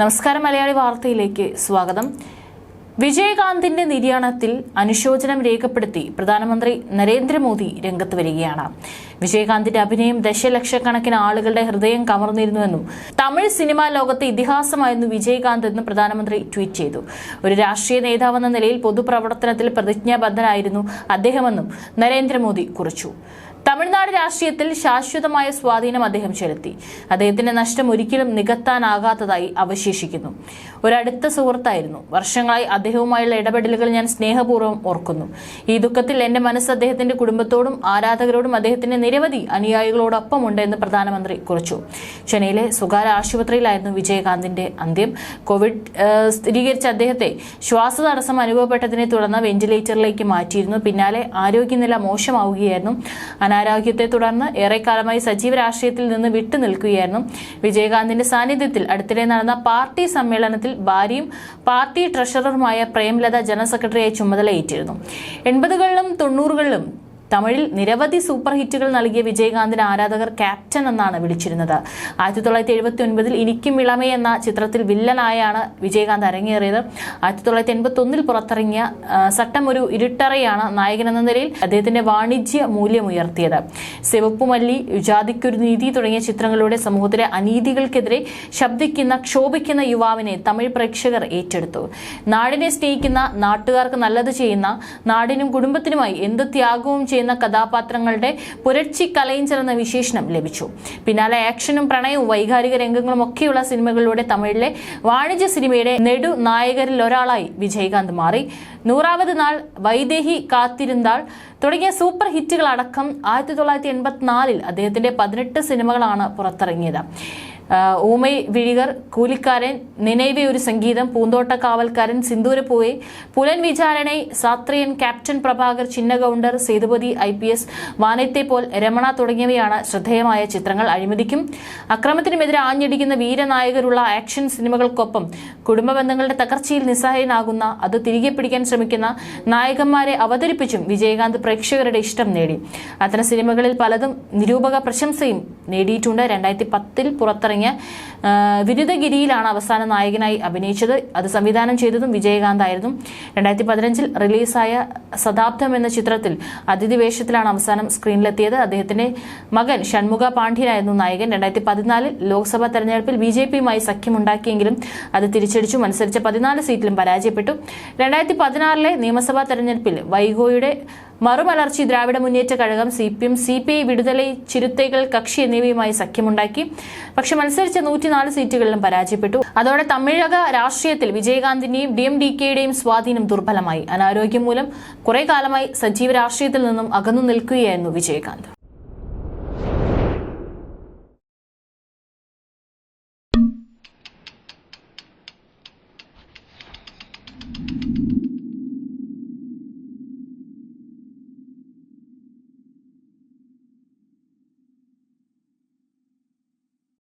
നമസ്കാരം മലയാളി വാർത്തയിലേക്ക് സ്വാഗതം. വിജയകാന്തിന്റെ നിര്യാണത്തിൽ അനുശോചനം രേഖപ്പെടുത്തി പ്രധാനമന്ത്രി നരേന്ദ്രമോദി രംഗത്ത് വരികയാണ്. വിജയകാന്തിന്റെ അഭിനയം ദശലക്ഷക്കണക്കിന് ആളുകളുടെ ഹൃദയം കവർന്നിരുന്നുവെന്നും തമിഴ് സിനിമാ ലോകത്തെ ഇതിഹാസമായിരുന്നു വിജയകാന്ത് എന്ന് പ്രധാനമന്ത്രി ട്വീറ്റ് ചെയ്തു. ഒരു രാഷ്ട്രീയ നേതാവെന്ന നിലയിൽ പൊതുപ്രവർത്തനത്തിൽ പ്രതിജ്ഞാബദ്ധനായിരുന്നു അദ്ദേഹമെന്നും നരേന്ദ്രമോദി കുറിച്ചു. തമിഴ്നാട് രാഷ്ട്രീയത്തിൽ ശാശ്വതമായ സ്വാധീനം അദ്ദേഹം ചെലുത്തി. അദ്ദേഹത്തിന്റെ നഷ്ടം ഒരിക്കലും നികത്താനാകാത്തതായി അവശേഷിക്കുന്നു. ഒരടുത്ത സുഹൃത്തായിരുന്നു. വർഷങ്ങളായി അദ്ദേഹവുമായുള്ള ഇടപെടലുകൾ ഞാൻ സ്നേഹപൂർവം ഓർക്കുന്നു. ഈ ദുഃഖത്തിൽ എന്റെ മനസ്സ് അദ്ദേഹത്തിന്റെ കുടുംബത്തോടും ആരാധകരോടും അദ്ദേഹത്തിന്റെ നിരവധി അനുയായികളോടൊപ്പമുണ്ട് എന്ന് പ്രധാനമന്ത്രി കുറിച്ചു. ചെന്നൈയിലെ സ്വകാര്യ ആശുപത്രിയിലായിരുന്നു വിജയകാന്തിന്റെ അന്ത്യം. കോവിഡ് സ്ഥിരീകരിച്ച അദ്ദേഹത്തെ ശ്വാസതടസ്സം അനുഭവപ്പെട്ടതിനെ തുടർന്ന് വെന്റിലേറ്ററിലേക്ക് മാറ്റിയിരുന്നു. പിന്നാലെ ആരോഗ്യനില മോശമാവുകയായിരുന്നു. അനാരോഗ്യത്തെ തുടർന്ന് ഏറെക്കാലമായി സജീവ രാഷ്ട്രീയത്തിൽ നിന്ന് വിട്ടുനിൽക്കുകയായിരുന്നു വിജയകാന്തിന്റെ സാന്നിധ്യത്തിൽ. അടുത്തിടെ നടന്ന പാർട്ടി സമ്മേളനത്തിൽ ഭാര്യയും പാർട്ടി ട്രഷററുമായ പ്രേംലത ജനറൽ സെക്രട്ടറിയായി ചുമതലയേറ്റിരുന്നു. എൺപതുകളിലും തൊണ്ണൂറുകളിലും തമിഴിൽ നിരവധി സൂപ്പർ ഹിറ്റുകൾ നൽകിയ വിജയകാന്തിന് ആരാധകർ ക്യാപ്റ്റൻ എന്നാണ് വിളിച്ചിരുന്നത്. ആയിരത്തി തൊള്ളായിരത്തി എഴുപത്തി ഒൻപതിൽ ഇനിക്കും ഇളമേ എന്ന ചിത്രത്തിൽ വില്ലനായാണ് വിജയകാന്ത് അരങ്ങേറിയത്. ആയിരത്തി തൊള്ളായിരത്തി എൺപത്തി ഒന്നിൽ പുറത്തിറങ്ങിയ സട്ടം ഒരു ഇരുട്ടറയാണ് നായകൻ എന്ന നിലയിൽ അദ്ദേഹത്തിന്റെ വാണിജ്യ മൂല്യം ഉയർത്തിയത്. സിവപ്പുമല്ലി ജാതിക്കൊരു നീതി തുടങ്ങിയ ചിത്രങ്ങളിലൂടെ സമൂഹത്തിലെ അനീതികൾക്കെതിരെ ശബ്ദിക്കുന്ന ക്ഷോഭിക്കുന്ന യുവാവിനെ തമിഴ് പ്രേക്ഷകർ ഏറ്റെടുത്തു. നാടിനെ സ്നേഹിക്കുന്ന നാട്ടുകാർക്ക് നല്ലത് ചെയ്യുന്ന നാടിനും കുടുംബത്തിനുമായി എന്ത് ത്യാഗവും ചെയ്യുന്ന കഥാപാത്രങ്ങളുടെ പുരട്ചി കലയിഞ്ചർ എന്ന വിശേഷണം ലഭിച്ചു. പിന്നാലെ ആക്ഷനും പ്രണയവും വൈകാരിക രംഗങ്ങളും ഒക്കെയുള്ള സിനിമകളിലൂടെ തമിഴിലെ വാണിജ്യ സിനിമയുടെ നെടു നായകരിൽ ഒരാളായി വിജയകാന്ത് മാറി. നൂറാമത് നാൾ വൈദേഹി കാത്തിരുന്നാൾ തുടങ്ങിയ സൂപ്പർ ഹിറ്റുകളടക്കം ആയിരത്തി തൊള്ളായിരത്തി എൺപത്തിനാലിൽ അദ്ദേഹത്തിന്റെ പതിനെട്ട് സിനിമകളാണ് പുറത്തിറങ്ങിയത്. ഊമൈ വിഴികർ കൂലിക്കാരൻ നിனைவே ഒരു സംഗീതം പൂന്തോട്ട Kavalkaran Sindhoorapoove Pulan Visaranai Sathriyan Captain Prabhakar Chinnagounder Sethupathi I P S Vanathai Pol Ramana തുടങ്ങിയവയാണ് ശ്രദ്ധേയമായ ചിത്രങ്ങൾ അഴിമതിക്കും. അക്രമത്തിനുമെതിരെ ആഞ്ഞടിക്കുന്ന വീരനായകരുള്ള ആക്ഷൻ സിനിമകൾക്കൊപ്പം കുടുംബ ബന്ധങ്ങളുടെ തകർച്ചയിൽ നിസ്സഹായനാകുന്ന അത് തിരികെ പിടിക്കാൻ ശ്രമിക്കുന്ന നായകന്മാരെ അവതരിപ്പിച്ചും വിജയകാന്ത് പ്രേക്ഷകരുടെ ഇഷ്ടം നേടി. അത്തരം സിനിമകളിൽ പലതും നിരൂപക പ്രശംസയും നേടിയിട്ടുണ്ട്. രണ്ടായിരത്തി പത്തിൽ പുറത്തിറങ്ങിയ ആ, വിരുദ്ധഗിരിയിലാണ് അവസാന നായകനായി അഭിനയിച്ചത്. അത് സംവിധാനം ചെയ്തതും വിജയകാന്ത് ആയിരുന്നു. രണ്ടായിരത്തി പതിനഞ്ചിൽ റിലീസായ സദാബ്ദം എന്ന ചിത്രത്തിൽ അതിഥി വേഷത്തിലാണ് അവസാനം സ്ക്രീനിലെത്തിയത്. അദ്ദേഹത്തിന്റെ മകൻ ഷൺമുഖ പാണ്ഡ്യനായിരുന്നു നായകൻ. രണ്ടായിരത്തി പതിനാലിൽ ലോക്സഭാ തെരഞ്ഞെടുപ്പിൽ ബി ജെ പിയുമായി സഖ്യമുണ്ടാക്കിയെങ്കിലും അത് തിരിച്ചടിച്ചു. മത്സരിച്ച പതിനാല് സീറ്റിലും പരാജയപ്പെട്ടു. രണ്ടായിരത്തി പതിനാറിലെ നിയമസഭാ തെരഞ്ഞെടുപ്പിൽ വൈഗോയുടെ Marumalarchi Dravida Munnetra Kazhagam C P M C P I Viduthalai Chiruthaigal Katchi എന്നിവയുമായി സഖ്യമുണ്ടാക്കി. പക്ഷെ മത്സരിച്ച നൂറ്റിനാല് സീറ്റുകളിലും പരാജയപ്പെട്ടു. അതോടെ തമിഴക രാഷ്ട്രീയത്തിൽ വിജയകാന്തിന്റെയും ഡി എം ഡി കെയുടെയും സ്വാധീനം ദുർബലമായി. അനാരോഗ്യം മൂലം കുറെ കാലമായി സജീവ രാഷ്ട്രീയത്തിൽ നിന്നും അകന്നു നിൽക്കുകയായിരുന്നു വിജയകാന്ത്.